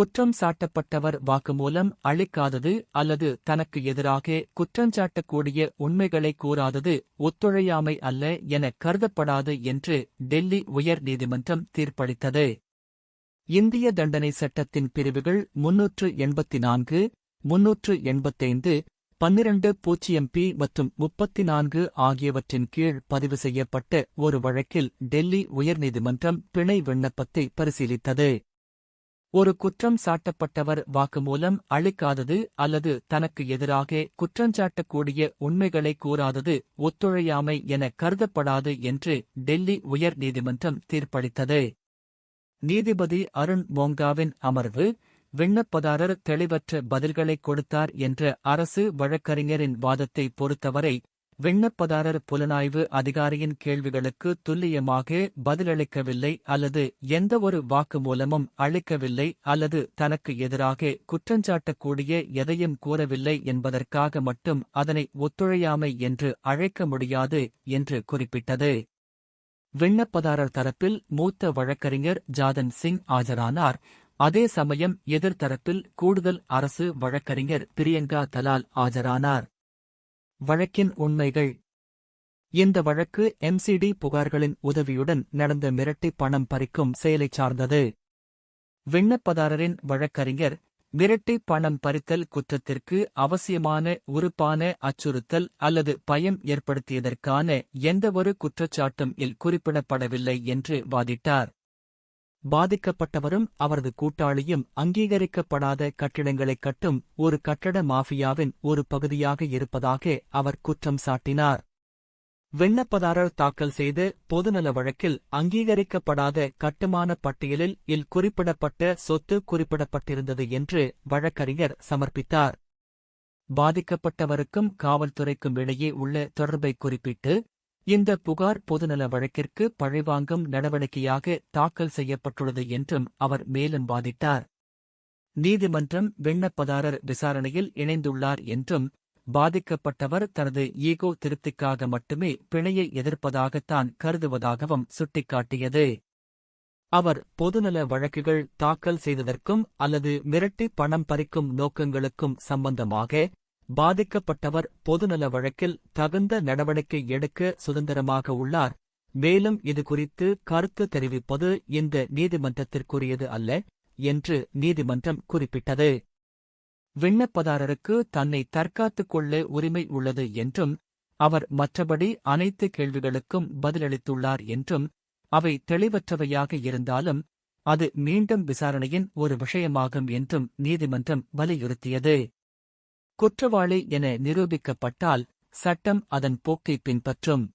குற்றம் சாட்டப்பட்டவர் வாக்குமூலம் அளிக்காதது அல்லது தனக்கு எதிராக குற்றஞ்சாட்டக்கூடிய உண்மைகளை கூறாதது ஒத்துழையாமை அல்ல என கருதப்படாது என்று டெல்லி உயர் நீதிமன்றம் தீர்ப்பளித்தது. இந்திய தண்டனை சட்டத்தின் பிரிவுகள் முன்னூற்று எண்பத்தி நான்கு முன்னூற்று எண்பத்தைந்து பன்னிரண்டு பூஜ்ஜியம் பி மற்றும் முப்பத்தி நான்கு ஆகியவற்றின் கீழ் பதிவு செய்யப்பட்ட ஒரு வழக்கில் டெல்லி உயர்நீதிமன்றம் பிணை விண்ணப்பத்தை பரிசீலித்தது. ஒரு குற்றம் சாட்டப்பட்டவர் வாக்குமூலம் அளிக்காதது அல்லது தனக்கு எதிராக குற்றஞ்சாட்டக்கூடிய உண்மைகளை கூறாதது ஒத்துழையாமை என கருதப்படாது என்று டெல்லி உயர் நீதிமன்றம் தீர்ப்பளித்தது. நீதிபதி அருண் மோங்காவின் அமர்வு விண்ணப்பதாரர் தெளிவற்ற பதில்களை கொடுத்தார் என்ற அரசு வழக்கறிஞரின் வாதத்தை பொறுத்தவரை விண்ணப்பதாரர் புலனாய்வு அதிகாரியின் கேள்விகளுக்கு துல்லியமாக பதிலளிக்கவில்லை அல்லது எந்தவொரு வாக்குமூலமும் அளிக்கவில்லை அல்லது தனக்கு எதிராக குற்றஞ்சாட்டக்கூடிய எதையும் கூறவில்லை என்பதற்காக மட்டும் அதனை ஒத்துழையாமை என்று அழைக்க முடியாது என்று குறிப்பிட்டது. விண்ணப்பதாரர் தரப்பில் மூத்த வழக்கறிஞர் ஜாதன் சிங் ஆஜரானார். அதே சமயம் எதிர்த்தரப்பில் கூடுதல் அரசு வழக்கறிஞர் பிரியங்கா தலால் ஆஜரானார். வழக்கின் உண்மைகள். இந்த வழக்கு எம்சிடி புகார்களின் உதவியுடன் நடந்த மிரட்டி பணம் பறிக்கும் செயலைச் சார்ந்தது. விண்ணப்பதாரரின் வழக்கறிஞர் மிரட்டி பணம் பறித்தல் குற்றத்திற்கு அவசியமான உறுப்பான அச்சுறுத்தல் அல்லது பயம் ஏற்படுத்தியதற்கான எந்தவொரு குற்றச்சாட்டும் இல் குறிப்பிடப்படவில்லை என்று வாதிட்டார். பாதிக்கப்பட்டவரும் அவரது கூட்டாளியும் அங்கீகரிக்கப்படாத கட்டிடங்களைக் கட்டும் ஒரு கட்டட மாஃபியாவின் ஒரு பகுதியாக இருப்பதாக அவர் குற்றம் சாட்டினார். விண்ணப்பதாரர் தாக்கல் செய்த பொதுநல வழக்கில் அங்கீகரிக்கப்படாத கட்டுமான பட்டியலில் இல் குறிப்பிடப்பட்ட சொத்து குறிப்பிடப்பட்டிருந்தது என்று வழக்கறிஞர் சமர்ப்பித்தார். பாதிக்கப்பட்டவருக்கும் காவல்துறைக்கும் இடையே உள்ள தொடர்பை குறிப்பிட்டு இந்த புகார் பொதுநல வழக்கிற்கு பழிவாங்கும் நடவடிக்கையாக தாக்கல் செய்யப்பட்டுள்ளது என்றும் அவர் மேலும் வாதிட்டார். நீதிமன்றம் விண்ணப்பதாரர் விசாரணையில் இணைந்துள்ளார் என்றும் பாதிக்கப்பட்டவர் தனது ஈகோ திருப்திக்காக மட்டுமே பிணையை எதிர்ப்பதாகத்தான் கருதுவதாகவும் சுட்டிக்காட்டியது. அவர் பொதுநல வழக்குகள் தாக்கல் செய்ததற்கும் அல்லது மிரட்டி பணம் பறிக்கும் நோக்கங்களுக்கும் சம்பந்தமாக பாதிக்கப்பட்டவர் பொதுநல வழக்கில் தகுந்த நடவடிக்கை எடுக்க சுதந்திரமாக உள்ளார். மேலும் இது குறித்து கருத்து தெரிவிப்பது இந்த நீதிமன்றத்திற்குரியது அல்ல என்று நீதிமன்றம் குறிப்பிட்டது. விண்ணப்பதாரருக்கு தன்னை தற்காத்துக் கொள்ள உரிமை உள்ளது என்றும் அவர் மற்றபடி அனைத்து கேள்விகளுக்கும் பதிலளித்துள்ளார் என்றும் அவை தெளிவற்றவையாக இருந்தாலும் அது மீண்டும் விசாரணையின் ஒரு விஷயமாகும் என்றும் நீதிமன்றம் வலியுறுத்தியது. குற்றவாளி என நிரூபிக்கப்பட்டால் சட்டம் அதன் போக்கை பின்பற்றும்.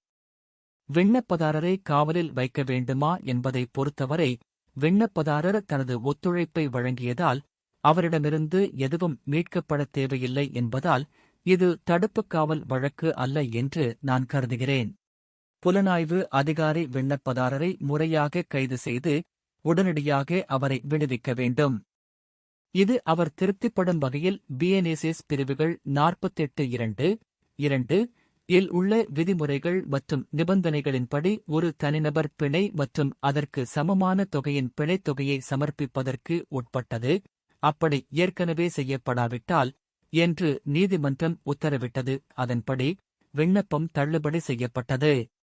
விண்ணப்பதாரரை காவலில் வைக்க வேண்டுமா என்பதை பொறுத்தவரை விண்ணப்பதாரர் தனது ஒத்துழைப்பை வழங்கியதால் அவரிடமிருந்து எதுவும் மீட்கப்படத் தேவையில்லை என்பதால் இது தடுப்புக் காவல் வழக்கு அல்ல என்று நான் கருதுகிறேன். புலனாய்வு அதிகாரி விண்ணப்பதாரரை முறையாக கைது செய்து உடனடியாக அவரை விடுவிக்க வேண்டும். இது அவர் திருப்திப்படும் வகையில் பிஎன்எஸ்எஸ் பிரிவுகள் நாற்பத்தெட்டு இரண்டு இரண்டு இல் உள்ள விதிமுறைகள் மற்றும் நிபந்தனைகளின்படி ஒரு தனிநபர் பிணை மற்றும் அதற்கு சமமான தொகையின் பிணைத் தொகையை சமர்ப்பிப்பதற்கு உட்பட்டது. அப்படி ஏற்கனவே செய்யப்படாவிட்டால் என்று நீதிமன்றம் உத்தரவிட்டது. அதன்படி விண்ணப்பம் தள்ளுபடி செய்யப்பட்டது.